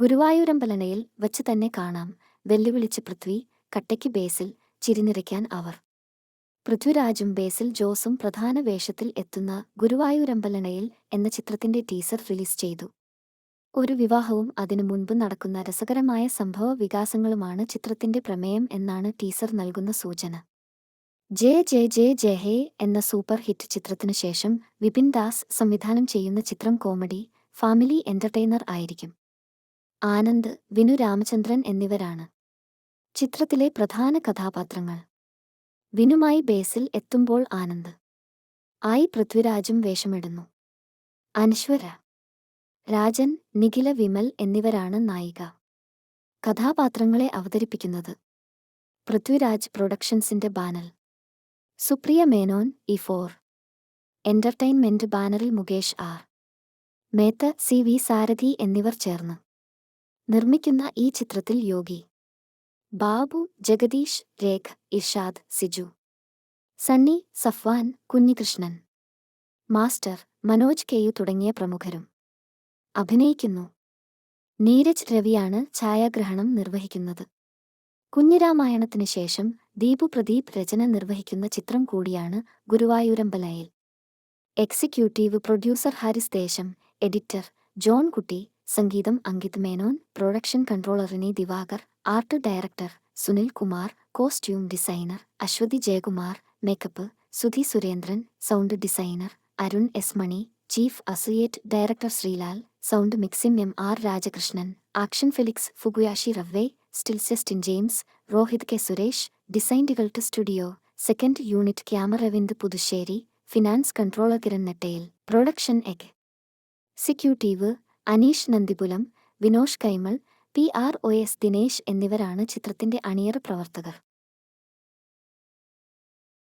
ഗുരുവായൂരമ്പലനയിൽ വച്ച് തന്നെ കാണാം. വെല്ലുവിളിച്ച് പൃഥ്വി കട്ടയ്ക്ക് ബേസിൽ ചിരിനിറയ്ക്കാൻ അവർ. പൃഥ്വിരാജും ബേസിൽ ജോസും പ്രധാന വേഷത്തിൽ എത്തുന്ന ഗുരുവായൂരമ്പലനയിൽ എന്ന ചിത്രത്തിന്റെ ടീസർ റിലീസ് ചെയ്തു. ഒരു വിവാഹവും അതിനു മുൻപ് നടക്കുന്ന രസകരമായ സംഭവ വികാസങ്ങളുമാണ് ചിത്രത്തിന്റെ പ്രമേയം എന്നാണ് ടീസർ നൽകുന്ന സൂചന. ജെ ജെ ജെ ജെ ഹേ എന്ന സൂപ്പർ ഹിറ്റ് ചിത്രത്തിനു ശേഷം വിപിൻ ദാസ് സംവിധാനം ചെയ്യുന്ന ചിത്രം കോമഡി ഫാമിലി എന്റർടൈനർ ആയിരിക്കും. ആനന്ദ് വിനു രാമചന്ദ്രൻ എന്നിവരാണ്. ചിത്രത്തിലെ പ്രധാന കഥാപാത്രങ്ങൾ. വിനുമായി ബേസിൽ എത്തുമ്പോൾ ആനന്ദ്. ആയി പൃഥ്വിരാജും വേഷമിടുന്നു. അനശ്വര രാജൻ നിഖില വിമൽ എന്നിവരാണ് നായിക. കഥാപാത്രങ്ങളെ അവതരിപ്പിക്കുന്നത്. പൃഥ്വിരാജ് പ്രൊഡക്ഷൻസിന്റെ banner Supriya Menon E four. Entertainment ബാനറിൽ Mukesh R. Mehta C V Sarathi എന്നിവർ ചേർന്ന്. നിർമ്മിക്കുന്ന ഈ ചിത്രത്തിൽ യോഗി. ബാബു ജഗദീഷ് രേഖ ഇർഷാദ് സിജു. സണ്ണി സഫ്വാൻ കുഞ്ഞികൃഷ്ണൻ. മാസ്റ്റർ മനോജ് കെയു തുടങ്ങിയ പ്രമുഖരും. അഭിനയിക്കുന്നു. നീരജ് രവിയാണ് ഛായാഗ്രഹണം നിർവഹിക്കുന്നത്. കുഞ്ഞിരാമായണത്തിനു ശേഷം ദീപു പ്രദീപ് രചന നിർവഹിക്കുന്ന ചിത്രം കൂടിയാണ് ഗുരുവായൂരമ്പലയിൽ. എക്സിക്യൂട്ടീവ് പ്രൊഡ്യൂസർ ഹാരിസ് ദേശം എഡിറ്റർ ജോൺ കുട്ടി സംഗീതം Ankit Menon production controller Rini Divakar art director Sunil Kumar costume designer Aswathy Jayakumar makeup Sudhi Surendran sound designer Arun S Mani chief associate director Sreelal sound mixing M R Rajakrishnan action Felix ഫുഗുയാഷി റവ്വേ സ്റ്റിൽസെസ്റ്റിൻ James Rohit K Suresh design ഡിഗൾട്ട് studio second unit ക്യാമറവിന്ദ് Puthussery finance controller Kiran Nettayil production egg executive Aneesh Nandipulam Vinosh Kaimal P R O S Dinesh എന്നിവരാണ് ചിത്രത്തിന്റെ അണിയറ പ്രവർത്തകർ.